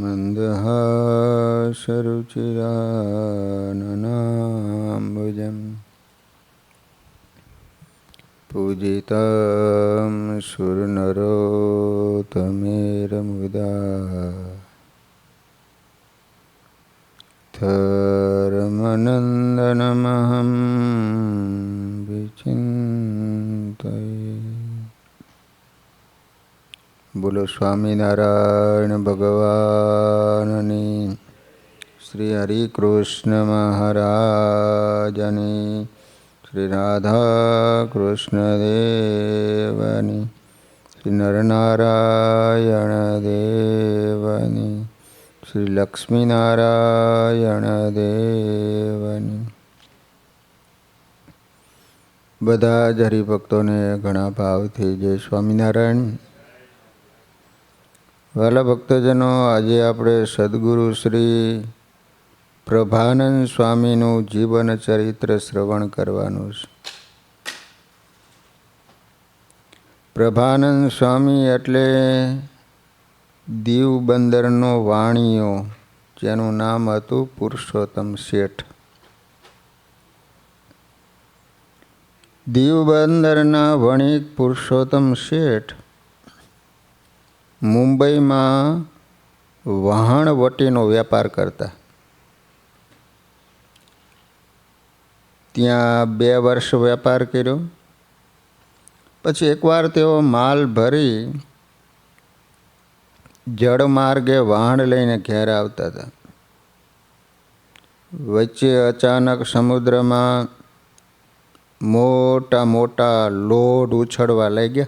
मन्दहासरुचिराननाम्बुजम् पूजितं सुरनरोतमेरमुदा धर्मनन्दनमहं બોલો સ્વામિનારાયણ ભગવાનની. શ્રી હરિકૃષ્ણ મહારાજની. શ્રી રાધા કૃષ્ણ દેવની શ્રી નરનારાયણ દેવની. શ્રી લક્ષ્મીનારાયણ દેવની બધા જ હરિભક્તોને ઘણા ભાવથી જય સ્વામિનારાયણ. વાલા ભક્તજનો, આજે આપણે સદગુરુ શ્રી પ્રભાનંદ સ્વામીનું જીવન ચરિત્ર શ્રવણ કરવાનું છે. પ્રભાનંદ સ્વામી એટલે દીવ બંદરનો વાણીઓ જેનું નામ હતું પુરુષોત્તમ શેઠ. દીવ બંદરના વણિક પુરુષોત્તમ શેઠ મુંબઈમાં વહાણવટીનો વેપાર કરતા. ત્યાં બે વર્ષ વેપાર કર્યો. પછી એકવાર તેઓ માલ ભરી જળમાર્ગે વહાણ લઈને ઘેર આવતા હતા. વચ્ચે અચાનક સમુદ્રમાં મોટા મોટા લોડ ઉછળવા લાગ્યા.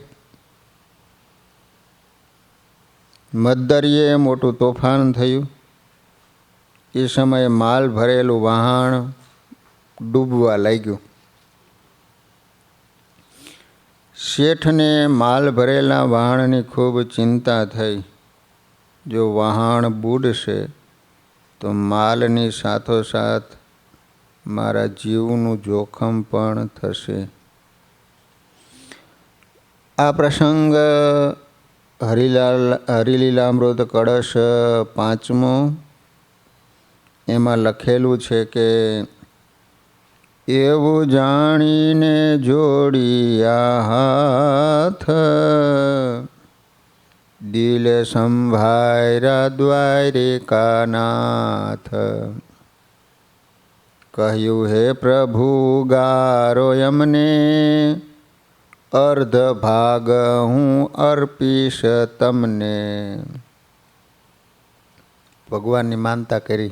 મદ્દરીએ મોટું તોફાન થયું. એ સમયે માલ ભરેલું વહાણ ડૂબવા લાગ્યું. શેઠને માલ ભરેલા વહાણની ખૂબ ચિંતા થઈ. જો વહાણ બુડશે, તો માલની સાથોસાથ મારા જીવનું જોખમ પણ થશે. આ પ્રસંગ હરિલાલ હરિલીલામૃત કળશ પાંચમો. એમાં લખેલું છે કે, એવું જાણીને જોડિયા હાથ, દિલ સંભાયરા દ્વારિકાનાથ કહ્યું, હે પ્રભુ, ગારો એમને અર્ધ ભાગ હું અર્પીશ તમને. ભગવાનની માનતા કરી.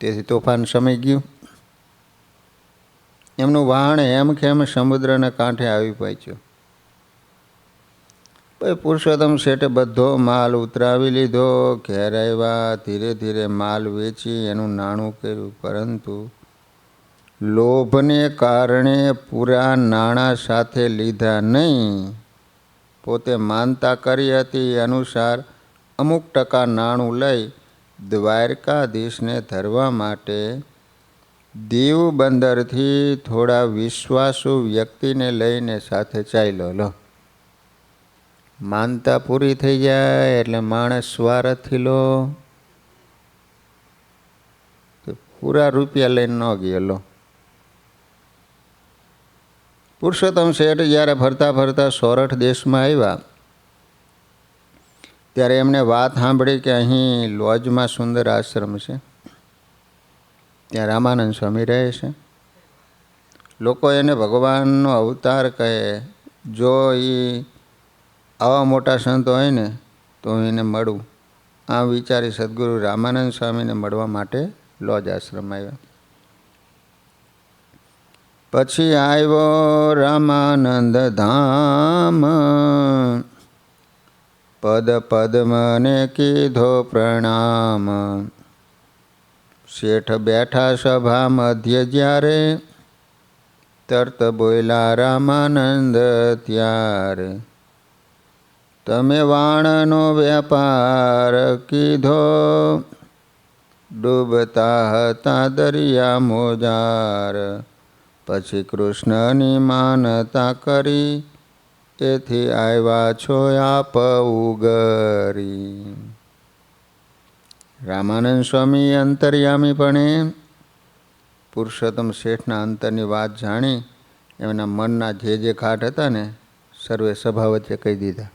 તેથી તોફાન સમય ગયું. એમનું વાહણ એમ ખેમ સમુદ્રના કાંઠે આવી પહોંચ્યું. પછી પુરુષોત્તમ શેઠે બધો માલ ઉતરાવી લીધો. ઘેર આવ્યા, ધીરે ધીરે માલ વેચી, એનું નાણું કર્યું. પરંતુ લોભને કારણે પૂરા નાણાં સાથે લીધા નહીં. પોતે માનતા કરી હતી અનુસાર અમુક ટકા નાણું લઈ દ્વારકાધીશને ધરવા માટે દીવ બંદરથી થોડા વિશ્વાસુ વ્યક્તિને લઈને સાથે ચાલ્યો. લો, માનતા પૂરી થઈ જાય એટલે માણસ સ્વાર્થથી લો. પૂરા રૂપિયા લઈને ન ગયેલો પુરુષોત્તમ શેઠ જ્યારે ફરતા ફરતા સોરઠ દેશમાં આવ્યા, ત્યારે એમને વાત સાંભળી કે અહીં લોજમાં સુંદર આશ્રમ છે. ત્યાં રામાનંદ સ્વામી રહે છે. લોકો એને ભગવાનનો અવતાર કહે, જો એ આવા મોટા સંત હોય ને, તો હું એને મળું. આ વિચારી સદગુરુ રામાનંદ સ્વામીને મળવા માટે લોજ આશ્રમ આવ્યા. પછી આવ્યો રામાનંદ ધામ. પદ પદ મને કીધો પ્રણામ. શેઠ બેઠા સભા મધ્ય જ્યારે, તરત બોયલા રામાનંદ ત્યારે, તમે વાણનો વેપાર કીધો, ડૂબતા હતા દરિયા મોજાર પછી કૃષ્ણની માનતા કરી, એથી આવ્યા છો આપ ઉગરી. રામાનંદ સ્વામી અંતર્યામીપણે પુરુષોત્તમ શેઠના અંતરની વાત જાણી, એમના મનના જે જે ઘાટ હતા ને, સર્વે સભા વચ્ચે કહી દીધા.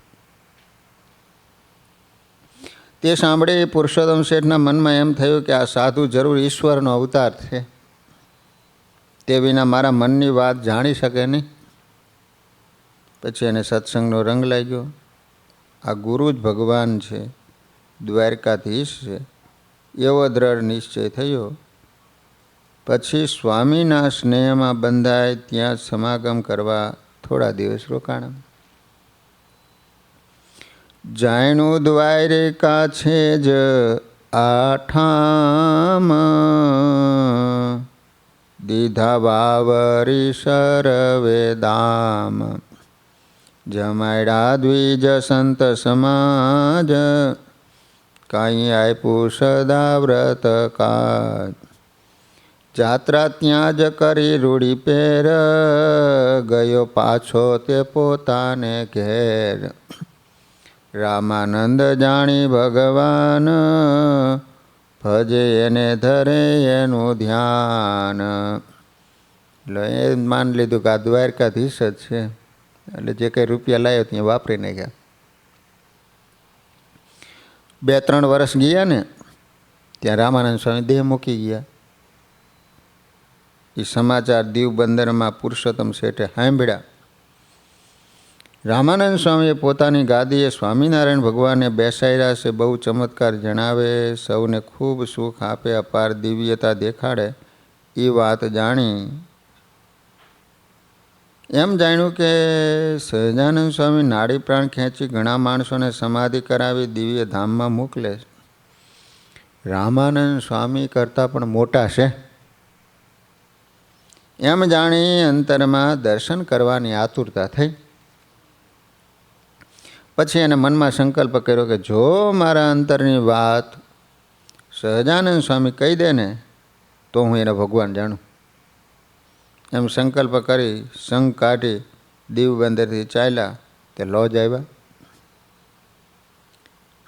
તે સાંભળે પુરુષોત્તમ શેઠના મનમાં એમ થયું કે આ સાધુ જરૂર ઈશ્વરનો અવતાર છે. તે વિના મારા મનની વાત જાણી શકે નહીં. પછી એને સત્સંગનો રંગ લાગ્યો. આ ગુરુ જ ભગવાન છે, દ્વારકાધીશ છે, એવો દ્રઢ નિશ્ચય થયો. પછી સ્વામીના સ્નેહમાં બંધાય ત્યાં સમાગમ કરવા થોડા દિવસ રોકાણા. જાણ્યું દ્વારિકા છે જ આઠામ. દીધા બાવરી સરવે જમાડ્યા દ્વિજ સંત સમાજ કાંઈ આપ્યું સદા વ્રત કાજ જાત્રા ત્યાં જ કરી રૂડી પેર ગયો પાછો તે પોતાને ઘેર રામાનંદ જાણી ભગવાન ભજે એને ધરે એનું ધ્યાન. એટલે એ માન લીધું કે આ દ્વારકાધીશ જ છે. એટલે જે કંઈ રૂપિયા લાવ્યો ત્યાં વાપરી નાખ્યા. બે ત્રણ વર્ષ ગયા ને, ત્યાં રામાનંદ સ્વામી દેહ મૂકી ગયા. એ સમાચાર દીવ બંદરમાં પુરુષોત્તમ શેઠે સાંભળ્યા. રામાનંદ સ્વામીએ પોતાની ગાદીએ સ્વામિનારાયણ ભગવાનને બેસાડ્યા છે. બહુ ચમત્કાર જણાવે, સૌને ખૂબ સુખ આપે, અપાર દિવ્યતા દેખાડે, એ વાત જાણી. એમ જાણ્યું કે સહજાનંદ સ્વામી નાડી પ્રાણ ખેંચી ઘણા માણસોને સમાધિ કરાવી દિવ્ય ધામમાં મોકલે રામાનંદ સ્વામી કરતાં પણ મોટા છે. એમ જાણી અંતરમાં દર્શન કરવાની આતુરતા થઈ. પછી એને મનમાં સંકલ્પ કર્યો કે જો મારા અંતરની વાત સહજાનંદ સ્વામી કહી દે ને, તો હું એને ભગવાન જાણું. એમ સંકલ્પ કરી સંઘ કાઢી દીવ બંદરથી ચાલ્યા તે લોજ આવ્યા.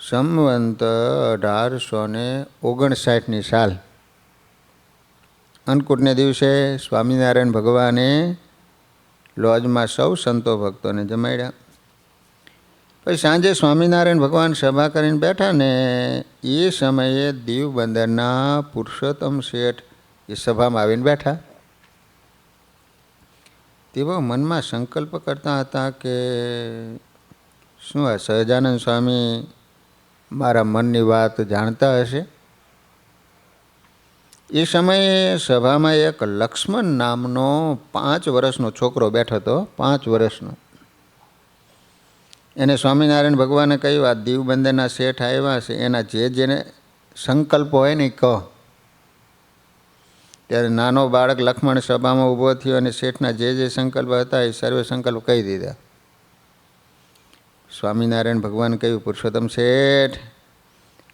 સંવંત અઢારસો ને ઓગણસાઠની સાલ. અન્નકૂટને દિવસે સ્વામિનારાયણ ભગવાને લોજમાં સૌ સંતો ભક્તોને જમાડ્યા. પછી સાંજે સ્વામિનારાયણ ભગવાન સભા કરીને બેઠા ને એ સમયે દીવ બંદરના પુરુષોત્તમ શેઠ એ સભામાં આવીને બેઠા. તેઓ મનમાં સંકલ્પ કરતા હતા કે શું આ સહજાનંદ સ્વામી મારા મનની વાત જાણતા હશે? એ સમયે સભામાં એક લક્ષ્મણ નામનો પાંચ વર્ષનો છોકરો બેઠો હતો, પાંચ વર્ષનો. એને સ્વામિનારાયણ ભગવાને કહ્યું, આ દીવબંદરના શેઠ આવ્યા છે, એના જે જેને સંકલ્પ હોય ને કહો. ત્યારે નાનો બાળક લક્ષ્મણ સભામાં ઊભો થયો અને શેઠના જે જે સંકલ્પ હતા, એ સર્વે સંકલ્પ કહી દીધા. સ્વામિનારાયણ ભગવાન કહ્યું, પુરુષોત્તમ શેઠ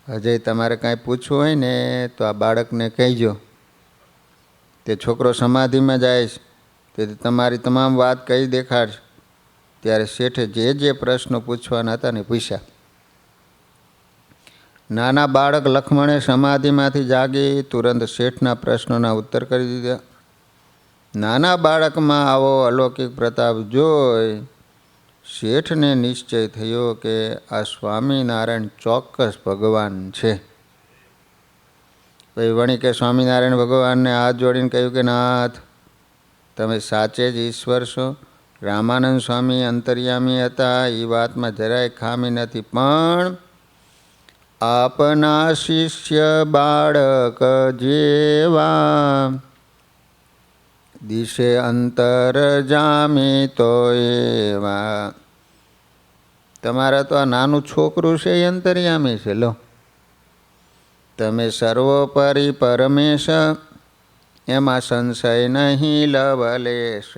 હજય તમારે કાંઈ પૂછવું હોય ને, તો આ બાળકને કહેજો. તે છોકરો સમાધિમાં જાય છે. તેથી તમારી તમામ વાત કહી દેખાડશે. ત્યારે શેઠે જે જે પ્રશ્નો પૂછવાના હતા ને પૂછ્યા. નાના બાળક લખમણે સમાધિમાંથી જાગી, તુરંત શેઠના પ્રશ્નોના ઉત્તર કરી દીધા. નાના બાળકમાં આવો અલૌકિક પ્રતાપ જોઈ, શેઠને નિશ્ચય થયો કે આ સ્વામિનારાયણ ચોક્કસ ભગવાન છે. પછી વણી કે સ્વામિનારાયણ ભગવાનને હાથ જોડીને કહ્યું કે, નાથ, તમે સાચે જ ઈશ્વર છો. રામાનંદ સ્વામી અંતર્યામી હતા. એ વાતમાં જરાય ખામી નથી. પણ આપના શિષ્ય બાળક જેવા દિશે અંતર જામી તો એવા. તમારા તો આ નાનું છોકરું છે એ અંતર્યામી છે. લો. તમે સર્વોપરી પરમેશ, એમાં સંશય નહીં લવલેશ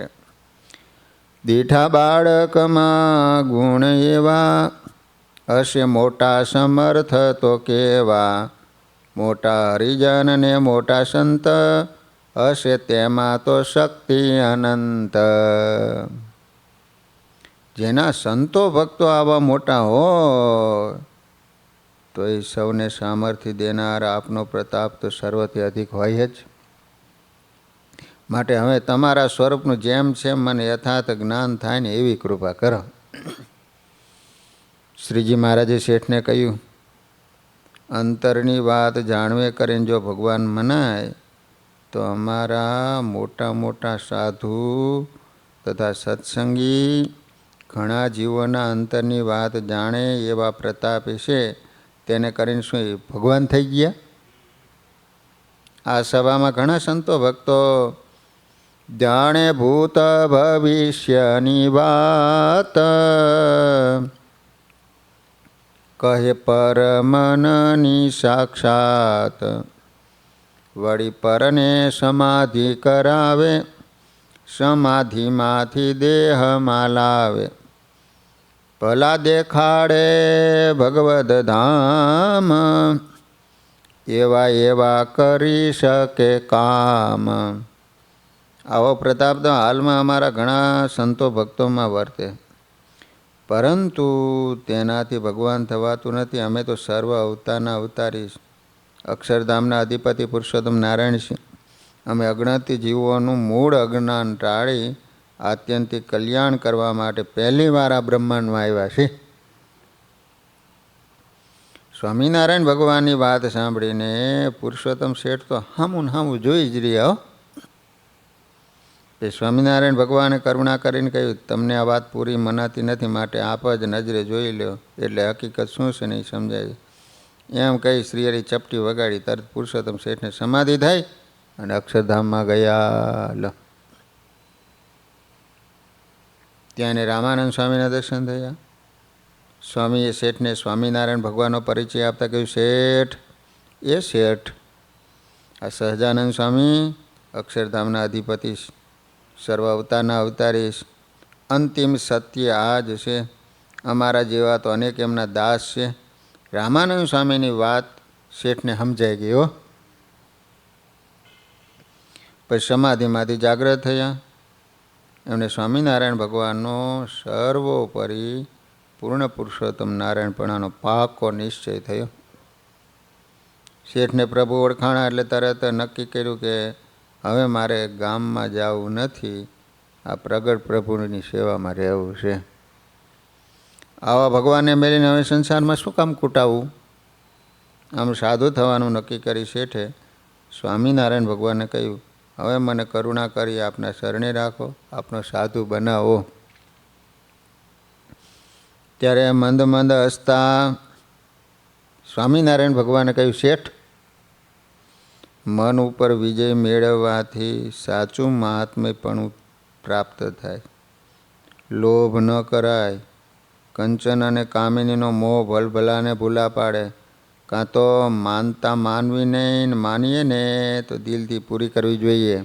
દીઠા બાળકમાં ગુણ એવા. હશે મોટા સમર્થ તો કેવા. મોટા હરિજન ને મોટા સંત. હશે તેમાં તો શક્તિ અનંત. જેના સંતો ભક્તો આવા મોટા હોય, તો એ સૌને સામર્થ્ય દેનાર આપનો પ્રતાપ તો સર્વથી અધિક હોય જ. માટે હવે તમારા સ્વરૂપનું જેમ છે મને યથાર્થ જ્ઞાન થાય ને એવી કૃપા કરો. શ્રીજી મહારાજે શેઠને કહ્યું, અંતરની વાત જાણવે કરીને જો ભગવાન મનાય, તો અમારા મોટા મોટા સાધુ તથા સત્સંગી ઘણા જીવોના અંતરની વાત જાણે એવા પ્રતાપ છે, તેને કરીને શું ભગવાન થઈ ગયા? આ સભામાં ઘણા સંતો ભક્તો જાણે ભૂત ભવિષ્યની વાત. કહે પરમનની સાક્ષાત, વળી પરને સમાધિ કરાવે, સમાધિમાંથી દેહમાં લાવે. ભલા દેખાડે ભગવદ ધામ, એવા એવા કરી શકે કામ. આવો પ્રતાપ તો હાલમાં અમારા ઘણા સંતો ભક્તોમાં વર્તે. પરંતુ તેનાથી ભગવાન થવાતું નથી. અમે તો સર્વ અવતારના અવતારી અક્ષરધામના અધિપતિ પુરુષોત્તમ નારાયણ છે અમે અગણતિ જીવોનું મૂળ અજ્ઞાન ટાળી આત્યંતિક કલ્યાણ કરવા માટે પહેલીવાર આ બ્રહ્માંડમાં આવ્યા છે સ્વામિનારાયણ ભગવાનની વાત સાંભળીને પુરુષોત્તમ શેઠ તો હામું હામું જોઈ જ રહ્યા એ સ્વામિનારાયણ ભગવાને કરુણા કરીને કહ્યું, તમને આ વાત પૂરી મનાતી નથી, માટે આપ જ નજરે જોઈ લો, એટલે હકીકત શું છે નહીં સમજાય. એમ કહી શ્રીહરિ ચપટી વગાડી તરત પુરુષોત્તમ શેઠને સમાધિ થઈ અને અક્ષરધામમાં ગયા. લ. ત્યાં એને રામાનંદ સ્વામીના દર્શન થયા. સ્વામીએ શેઠને સ્વામિનારાયણ ભગવાનનો પરિચય આપતા કહ્યું, શેઠ, એ શેઠ. આ સહજાનંદ સ્વામી, અક્ષરધામના અધિપતિ સર્વ અવતારના અવતારી અંતિમ સત્ય આ જ છે. અમારા જેવા તો અનેક એમના દાસ છે. રામાનંદ સ્વામીની વાત શેઠને સમજાઈ ગઈ હો. પછી સમાધિમાંથી જાગ્રત થયા. એમણે સ્વામિનારાયણ ભગવાનનો સર્વોપરી પૂર્ણ પુરુષોત્તમ નારાયણપણાનો પાકો નિશ્ચય થયો. શેઠને પ્રભુ ઓળખાણા એટલે તરત નક્કી કર્યું કે હવે મારે ગામમાં જવું નથી. આ પ્રગટ પ્રભુની સેવામાં રહેવું છે. આવા ભગવાનને મેળીને હવે સંસારમાં શું કામ કૂટાવવું આમ સાધુ થવાનું નક્કી કરી શેઠે સ્વામિનારાયણ ભગવાને કહ્યું, હવે મને કરુણા કરી, આપના શરણે રાખો, આપનો સાધુ બનાવો. ત્યારે મંદ મંદ હસતા સ્વામિનારાયણ ભગવાને કહ્યું, શેઠ મન ઉપર વિજય મેળવવાથી સાચું મહાત્મ્યપણું પ્રાપ્ત થાય. લોભ ન કરાય. કંચન અને કામિનીનો મોહ ભલભલાને ભૂલા પાડે. કાં તો માનતા માનવીને માનીએ ને તો દિલથી પૂરી કરવી જોઈએ.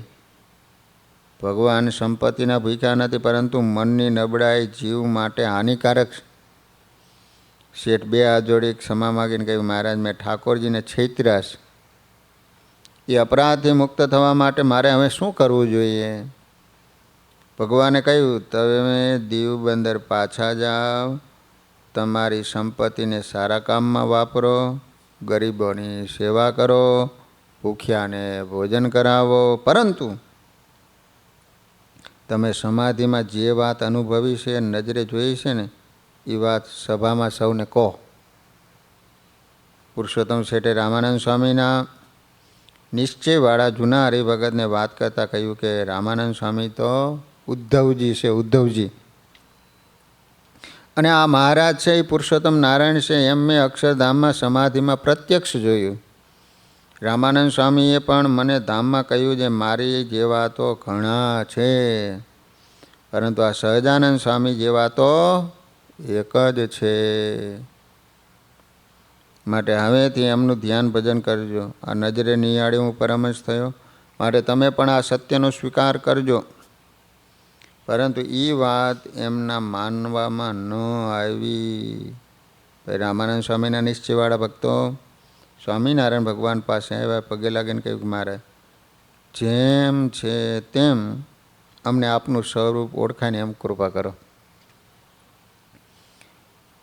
ભગવાન સંપત્તિના ભૂખ્યા નથી, પરંતુ મનની નબળાઈ જીવ માટે હાનિકારક શેઠ બે હાથ જોડી ક્ષમા માગીને કહ્યું, મહારાજ, મેં ઠાકોરજીને છેતરાશ એ અપરાધથી મુક્ત થવા માટે મારે હવે શું કરવું જોઈએ? ભગવાને કહ્યું, તમે દીવ બંદર પાછા જાઓ, તમારી સંપત્તિને સારા કામમાં વાપરો, ગરીબોની સેવા કરો, ભૂખ્યાને ભોજન કરાવો. પરંતુ તમે સમાધિમાં જે વાત અનુભવી છે, નજરે જોઈ છે ને, એ વાત સભામાં સૌને કહો. પુરુષોત્તમ શેઠે રામાનંદ સ્વામીના નિશ્ચયવાળા જૂના હરિભગતને વાત કરતાં કહ્યું કે, રામાનંદ સ્વામી તો ઉદ્ધવજી છે, ઉદ્ધવજી. અને આ મહારાજ છે એ પુરુષોત્તમ નારાયણ છે એમ મેં અક્ષરધામમાં સમાધિમાં પ્રત્યક્ષ જોયું. રામાનંદ સ્વામીએ પણ મને ધામમાં કહ્યું જે મારી જેવા તો ઘણા છે. પરંતુ આ સહજાનંદ સ્વામી જેવા તો એક જ છે. માટે હવેથી એમનું ધ્યાન ભજન કરજો. આ નજરે નિહાળી હું પરમશ થયો માટે તમે પણ આ સત્યનો સ્વીકાર કરજો. પરંતુ એ વાત એમના માનવામાં ન આવી. રામાનંદ સ્વામીના નિશ્ચયવાળા ભક્તો, સ્વામિનારાયણ ભગવાન પાસે આવ્યા, પગે લાગીને કહ્યું મારે જેમ છે તેમ અમને આપનું સ્વરૂપ ઓળખાઈને એમ કૃપા કરો.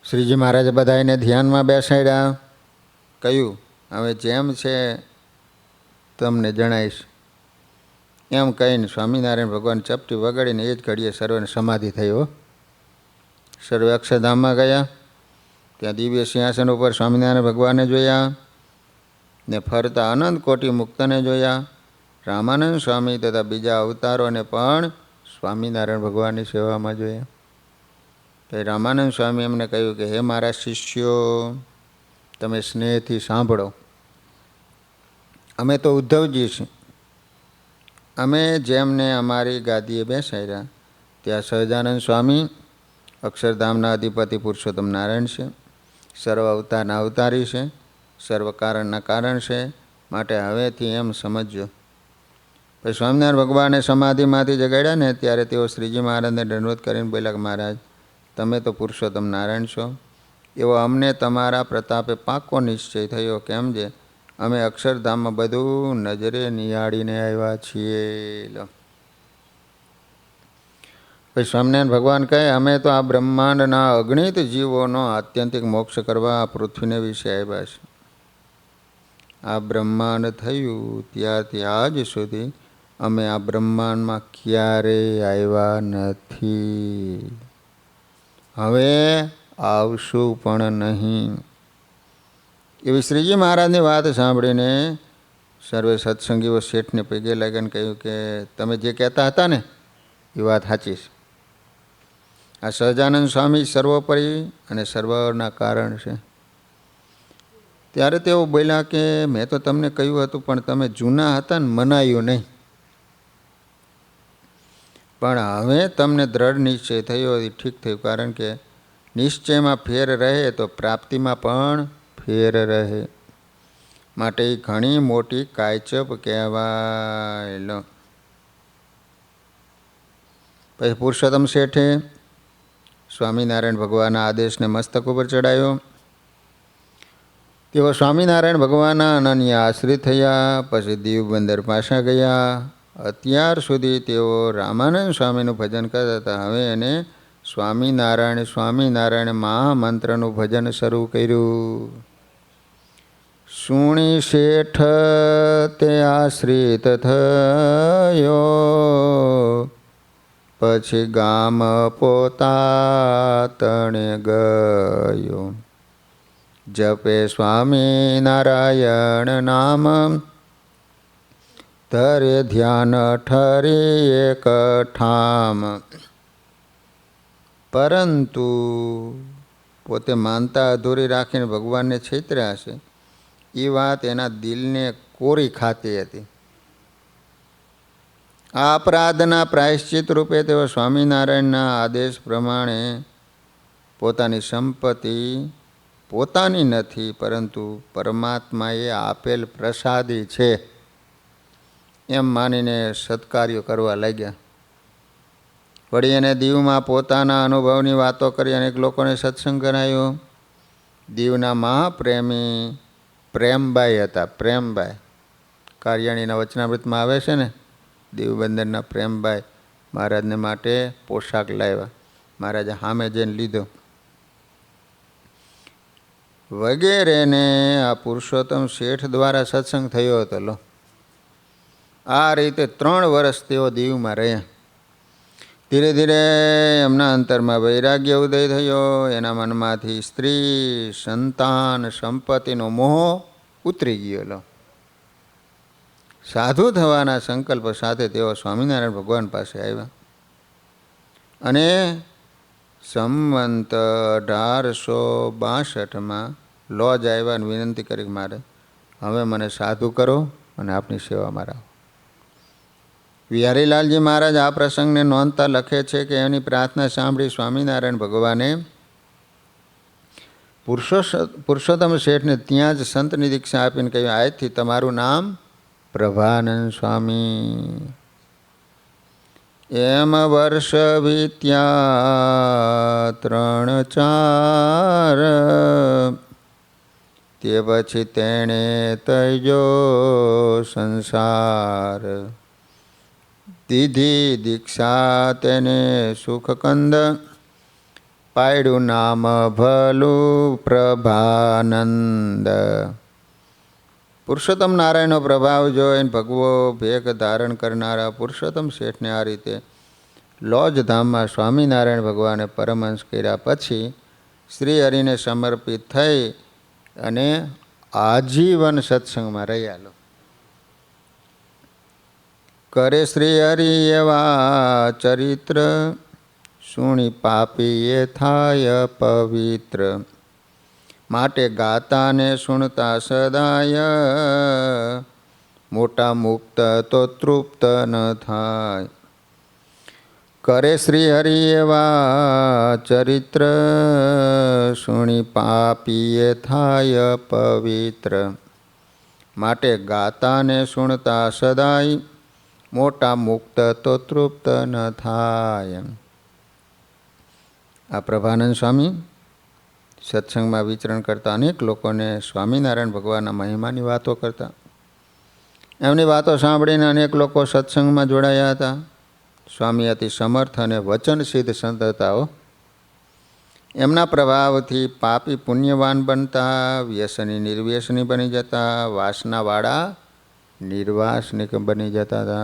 શ્રીજી મહારાજ બધાને ધ્યાનમાં બેસાડ્યા. કહ્યું, હવે જેમ છે તમને જણાવીશ એમ કહીને સ્વામિનારાયણ ભગવાન ચપટી વગાડીને એ જ ઘડીએ સર્વને સમાધિ થયો સર્વે અક્ષરધામમાં ગયા, ત્યાં દિવ્ય સિંહાસન ઉપર સ્વામિનારાયણ ભગવાનને જોયા, ને ફરતા અનંત કોટી મુક્તને જોયા, રામાનંદ સ્વામી તથા બીજા અવતારોને પણ સ્વામિનારાયણ ભગવાનની સેવામાં જોયા. તો રામાનંદ સ્વામી એમને કહ્યું કે, હે મારા શિષ્યો તમે સ્નેહથી સાંભળો. અમે તો ઉદ્ધવજી છીએ. અમે જેમને અમારી ગાદીએ બેસાડ્યા, ત્યાં સહજાનંદ સ્વામી, અક્ષરધામના અધિપતિ પુરુષોત્તમ નારાયણ છે, સર્વ અવતારના અવતારી છે, સર્વ કારણના કારણ છે, માટે હવેથી એમ સમજજો. પછી સ્વામિનારાયણ ભગવાને સમાધિમાંથી જગાડ્યા ને, ત્યારે તેઓ શ્રીજી મહારાજને દંડવત કરીને બોલ્યા કે મહારાજ, તમે તો પુરુષોત્તમ નારાયણ છો. એવો અમને તમારા પ્રતાપે પાકો નિશ્ચય થયો, કેમ જે? અમે અક્ષરધામમાં બધું નજરે નિહાળીને આવ્યા છીએ પછી સ્વામિનારાયણ ભગવાન કહે, અમે તો આ બ્રહ્માંડના અગણિત જીવોનો આત્યંતિક મોક્ષ કરવા આ પૃથ્વીને વિશે આવ્યા છે આ બ્રહ્માંડ થયું ત્યારથી આજ સુધી અમે આ બ્રહ્માંડમાં ક્યારેય આવ્યા નથી. હવે આવશું પણ નહીં. એવી શ્રીજી મહારાજની વાત સાંભળીને સર્વે સત્સંગીઓ શેઠને પૈગે લાગીને કહ્યું કે તમે જે કહેતા હતા ને, એ વાત સાચી છે. આ સહજાનંદ સ્વામી સર્વોપરી અને સર્વના કારણ છે. ત્યારે તેઓ બોલ્યા કે, મેં તો તમને કહ્યું હતું, પણ તમે જૂના હતા ને, મનાયું નહીં. પણ હવે તમને દ્રઢ નિશ્ચય થયો, એ ઠીક થયું. કારણ કે નિશ્ચયમાં ફેર રહે તો પ્રાપ્તિમાં પણ ફેર રહે. માટે ઘણી મોટી કાયચપ કહેવાયલો. પછી પુરુષોત્તમ શેઠે સ્વામિનારાયણ ભગવાનના આદેશને મસ્તક ઉપર ચડાયો. તેઓ સ્વામિનારાયણ ભગવાનના અનન્ય આશ્રિત થયા, પછી દીવ બંદર પાછા ગયા. અત્યાર સુધી તેઓ રામાનંદ સ્વામીનું ભજન કરતા હતા. હવે એને સ્વામિનારાયણ સ્વામિનારાયણ મહામંત્રનું ભજન શરૂ કર્યું. સુણી શેઠ, તે આશ્રિત થયો. પછી ગામ પોતા તણે ગયો. જપે સ્વામિનારાયણ નામ. ધરે ધ્યાન ઠરી એક ઠામ પરંતુ પોતે માનતા અધૂરી રાખીને ભગવાનને છેતર્યા છે એ વાત એના દિલને કોરી ખાતી હતી. આ અપરાધના પ્રાયશ્ચિત રૂપે તેઓ સ્વામિનારાયણના આદેશ પ્રમાણે પોતાની સંપત્તિ પોતાની નથી, પરંતુ પરમાત્માએ આપેલ પ્રસાદી છે. એમ માનીને સત્કાર્યો કરવા લાગ્યા. વળી એને દીવમાં પોતાના અનુભવની વાતો કરી અનેક લોકોને સત્સંગ કરાયો દીવના મહાપ્રેમી પ્રેમભાઈ હતા પ્રેમભાઈ કાર્યાણીના વચનામૃતમાં આવે છે ને, દીવબંદરના પ્રેમભાઈ મહારાજને માટે પોશાક લાવ્યા. મહારાજે સામે જઈને લીધો. વગેરેને આ પુરુષોત્તમ શેઠ દ્વારા સત્સંગ થયો હતો, લો. આ રીતે ત્રણ વર્ષ તેઓ દીવમાં રહ્યા. ધીરે ધીરે એમના અંતરમાં વૈરાગ્ય ઉદય થયો. એના મનમાંથી સ્ત્રી, સંતાન, સંપત્તિનો મોહ ઉતરી ગયેલો. સાધુ થવાના સંકલ્પ સાથે તેઓ સ્વામિનારાયણ ભગવાન પાસે આવ્યા. અને સંવંત અઢારસો બાસઠમાં લોજ આવ્યા વિનંતી કરી મારે, હવે મને સાધુ કરો અને આપની સેવા રહો. વિહારીલાલજી મહારાજ આ પ્રસંગને નોંધતા લખે છે કે એની પ્રાર્થના સાંભળી સ્વામિનારાયણ ભગવાને પુરુષો પુરુષોત્તમ શેઠને ત્યાં જ સંતની દીક્ષા આપીને કહ્યું આજથી તમારું નામ પ્રભાનંદ સ્વામી. એમ વર્ષ વીત્યા ત્રણ ચાર, તે પછી તેણે તજો સંસાર દીધી દીક્ષા તેને સુખકંદ પાયડું નામ ભલું પ્રભાનંદ. પુરુષોત્તમ નારાયણનો પ્રભાવ જોઈને ભગવો ભેગ ધારણ કરનારા પુરુષોત્તમ શેઠને આ રીતે લોજ ધામમાં સ્વામિનારાયણ ભગવાને પરમહંસ કર્યા પછી શ્રી હરિને સમર્પિત થઈ અને આજીવન સત્સંગમાં રહ્યા કરે શ્રી હરિ એવા ચરિત્ર. સુણી પાપી એ થાય પવિત્ર. માટે ગાતાને સુણતા સદાય. મોટા મુક્ત તો તૃપ્ત ન થાય. કરે શ્રી હરિ એવા ચરિત્ર. સુણી પાપીએ થાય પવિત્ર. માટે ગાતાને સુણતા સદાય. મોટા મુક્ત તો તૃપ્ત ન થાય. આ પ્રભાનંદ સ્વામી સત્સંગમાં વિચરણ કરતા અનેક લોકોને સ્વામિનારાયણ ભગવાનના મહિમાની વાતો કરતા. એમની વાતો સાંભળીને અનેક લોકો સત્સંગમાં જોડાયા હતા. સ્વામી અતિ સમર્થ અને વચનસિદ્ધ સંત હતાઓ એમના પ્રભાવથી પાપી પુણ્યવાન બનતા, વ્યસની નિર્વ્યસની બની જતા, વાસનાવાળા નિર્વાસનિક બની જતા હતા.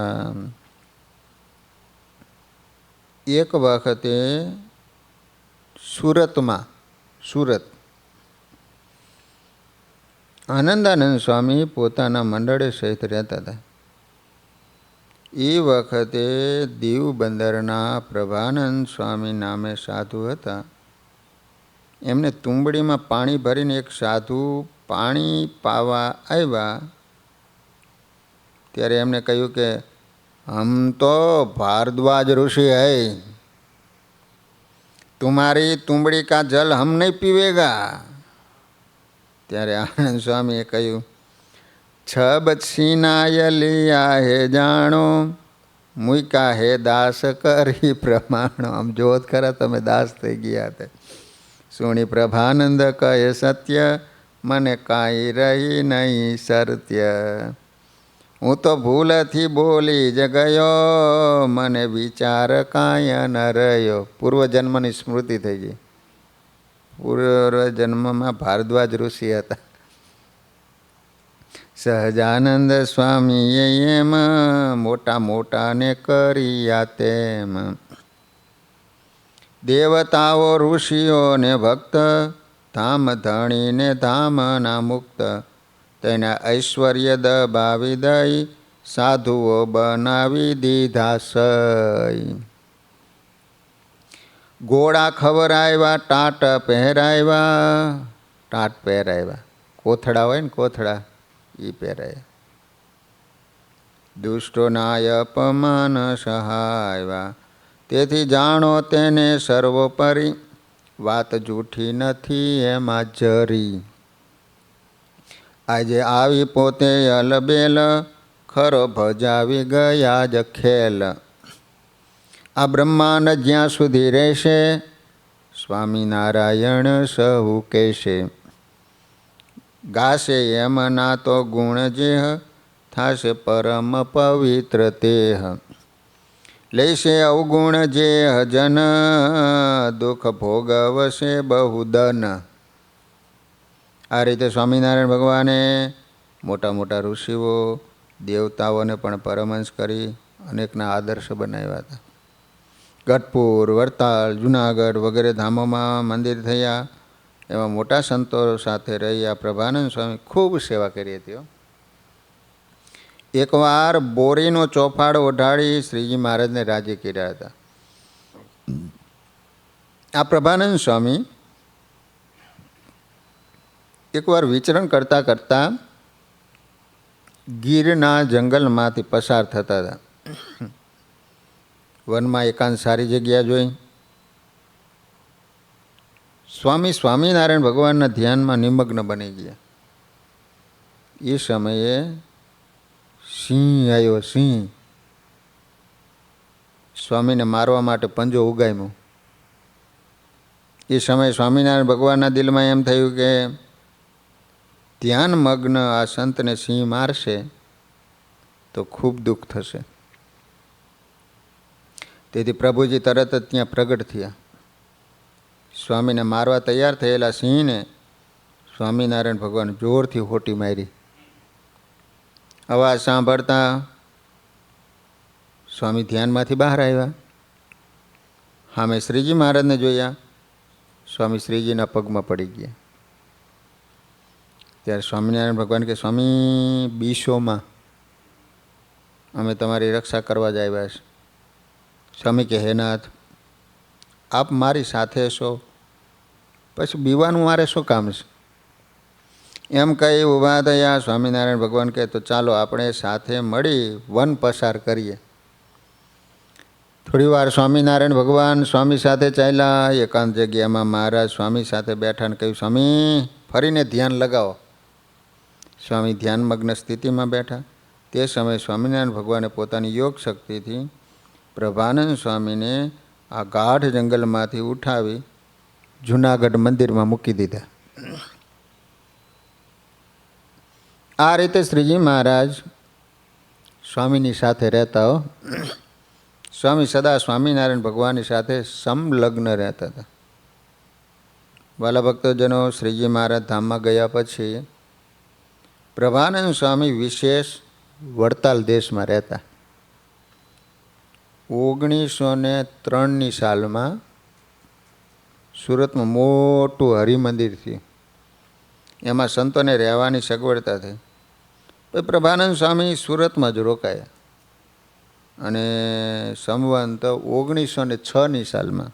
એક વખતે સુરતમાં, સુરત. આનંદાનંદ સ્વામી પોતાના મંડળે સહિત રહેતા હતા. એ વખતે દીવ બંદરના પ્રભાનંદ સ્વામી નામે સાધુ હતા. એમને તુંબડીમાં પાણી ભરીને એક સાધુ પાણી પાવા આવ્યા. ત્યારે એમને કહ્યું કે હમ તો ભારદ્વાજ ઋષિ હૈ. તુમારી તુંબડી કા જલ હમ નહીં પીવેગા. ત્યારે આનંદ સ્વામીએ કહ્યું, છબ છીનાય લિયા હે જાણો. મુઈકા હે દાસ કરી પ્રમાણો. આમ જોત ખરા તમે દાસ થઈ ગયા તે. સુણી પ્રભાનંદ કહે, સત્ય, મને કાંઈ રહી નહીં સત્ય હું તો ભૂલથી બોલી જ ગયો, મને વિચાર કાંઈ ન રહ્યો. પૂર્વજન્મની સ્મૃતિ થઈ ગઈ. પૂર્વજન્મમાં ભારદ્વાજ ઋષિ હતા. સહજાનંદ સ્વામીએ એમ મોટા મોટાને કર્યા તેમ દેવતાઓ ઋષિઓ ને ભક્ત ધામ ધણીને ધામના મુક્ત. તેને ઐશ્વર્ય દબાવી દઈ સાધુઓ બનાવી દીધા સય ગોળા ખવરાવ્યા ટાટ પહેરાવ્યા ટાટ પહેરાવ્યા કોથળા હોય ને કોથળા એ પહેરાયા. દુષ્ટોનાય અપમાન સહાયવા. તેથી જાણો તેને સર્વોપરી. વાત જૂઠી નથી, એમાં જરી. આજે આવી પોતે અલબેલ, ખરો ભજાવી ગયા જ ખેલ. આ બ્રહ્માંડ જ્યાં સુધી રહેશે, સ્વામિનારાયણ સહુ કહેશે. ગાશે એમના તો ગુણ જેહ, થાશે પરમ પવિત્ર તેહ. લેશે અવગુણ જે જન, દુઃખ ભોગવશે બહુદન. આ રીતે સ્વામિનારાયણ ભગવાને મોટા મોટા ઋષિઓ, દેવતાઓને પણ પરમંશ કરી અનેકના આદર્શ બનાવ્યા હતા. ગઢપુર વરતાલ જુનાગઢ વગેરે ધામોમાં મંદિર થયા. એવા મોટા સંતો સાથે રહી આ પ્રભાનંદ સ્વામી ખૂબ સેવા કરી હતી એકવાર બોરીનો ચોફાડ ઓઢાડી શ્રીજી મહારાજને રાજી કર્યા હતા. આ પ્રભાનંદ સ્વામી એકવાર વિચરણ કરતા કરતા ગીરના જંગલમાંથી પસાર થતા હતા. વનમાં એકાંત સારી જગ્યા જોઈ. સ્વામી સ્વામિનારાયણ ભગવાનના ધ્યાનમાં નિમગ્ન બની ગયા. એ સમયે સિંહ આવ્યો, સિંહ. સ્વામીને મારવા માટે પંજો ઉગામ્યો. એ સમયે સ્વામિનારાયણ ભગવાનના દિલમાં એમ થયું કે ધ્યાન મગ્ન આ સંતને સિંહ મારશે તો ખૂબ દુઃખ થશે. તેથી પ્રભુજી તરત જ ત્યાં પ્રગટ થયા. સ્વામીને મારવા તૈયાર થયેલા સિંહને સ્વામિનારાયણ ભગવાન જોરથી હોટી મારી. અવાજ સાંભળતા સ્વામી ધ્યાનમાંથી બહાર આવ્યા. હા, મેં શ્રીજી મહારાજને જોયા. સ્વામી શ્રીજીના પગમાં પડી ગયા. ત્યારે સ્વામિનારાયણ ભગવાન કે, સ્વામી, બીસોમાં અમે તમારી રક્ષા કરવા જ આવ્યા છે. સ્વામી કે, હે નાથ, આપ મારી સાથે છો. પછી બીવાનું મારે શું કામ છે? એમ કહી ઊભા થયા સ્વામિનારાયણ ભગવાન કહે તો ચાલો આપણે સાથે મળી વન પસાર કરીએ. થોડી વાર સ્વામિનારાયણ ભગવાન સ્વામી સાથે ચાલ્યા. એકાંત જગ્યામાં મહારાજ સ્વામી સાથે બેઠા ને કહ્યું, સ્વામી, ફરીને ધ્યાન લગાવો. સ્વામી ધ્યાનમગ્ન સ્થિતિમાં બેઠા. તે સમયે સ્વામિનારાયણ ભગવાને પોતાની યોગ શક્તિથી પ્રભાનંદ સ્વામીને આ ગાઢ જંગલમાંથી ઉઠાવી જૂનાગઢ મંદિરમાં મૂકી દીધા. આ રીતે શ્રીજી મહારાજ સ્વામીની સાથે રહેતા સ્વામી સદા સ્વામિનારાયણ ભગવાનની સાથે સંલગ્ન રહેતા હતા. વાલા ભક્તોજનો શ્રીજી મહારાજ ધામમાં ગયા પછી પ્રભાનંદ સ્વામી વિશેષ વડતાલ દેશમાં રહેતા. ઓગણીસો ને ત્રણની સાલમાં સુરતમાં મોટું હરિમંદિર થયું. એમાં સંતોને રહેવાની સગવડતા થઈ. પછી પ્રભાનંદ સ્વામી સુરતમાં જ રોકાયા. અને સંવંત ઓગણીસો ને છની સાલમાં.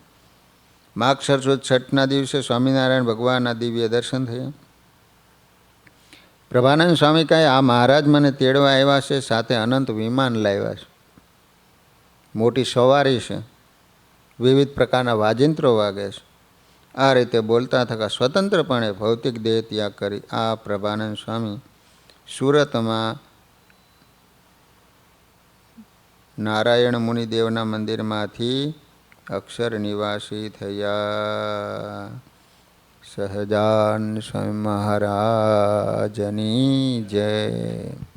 માગસર સુદ છઠના દિવસે સ્વામિનારાયણ ભગવાનના દિવ્ય દર્શન થયા. પ્રભાનંદ સ્વામી કહે આ મહારાજ મને તેડવા આવ્યા છે, સાથે અનંત વિમાન લાવ્યા છે. મોટી સવારી છે. વિવિધ પ્રકારના વાજિંત્રો વાગે છે. આ રીતે બોલતા થતાં સ્વતંત્રપણે ભૌતિક દેહ ત્યાગ કરી આ પ્રભાનંદ સ્વામી સુરતમાં નારાયણ મુનિદેવના મંદિરમાંથી અક્ષર નિવાસી થયા. સહજાન સ્વામી મહારાજની જય.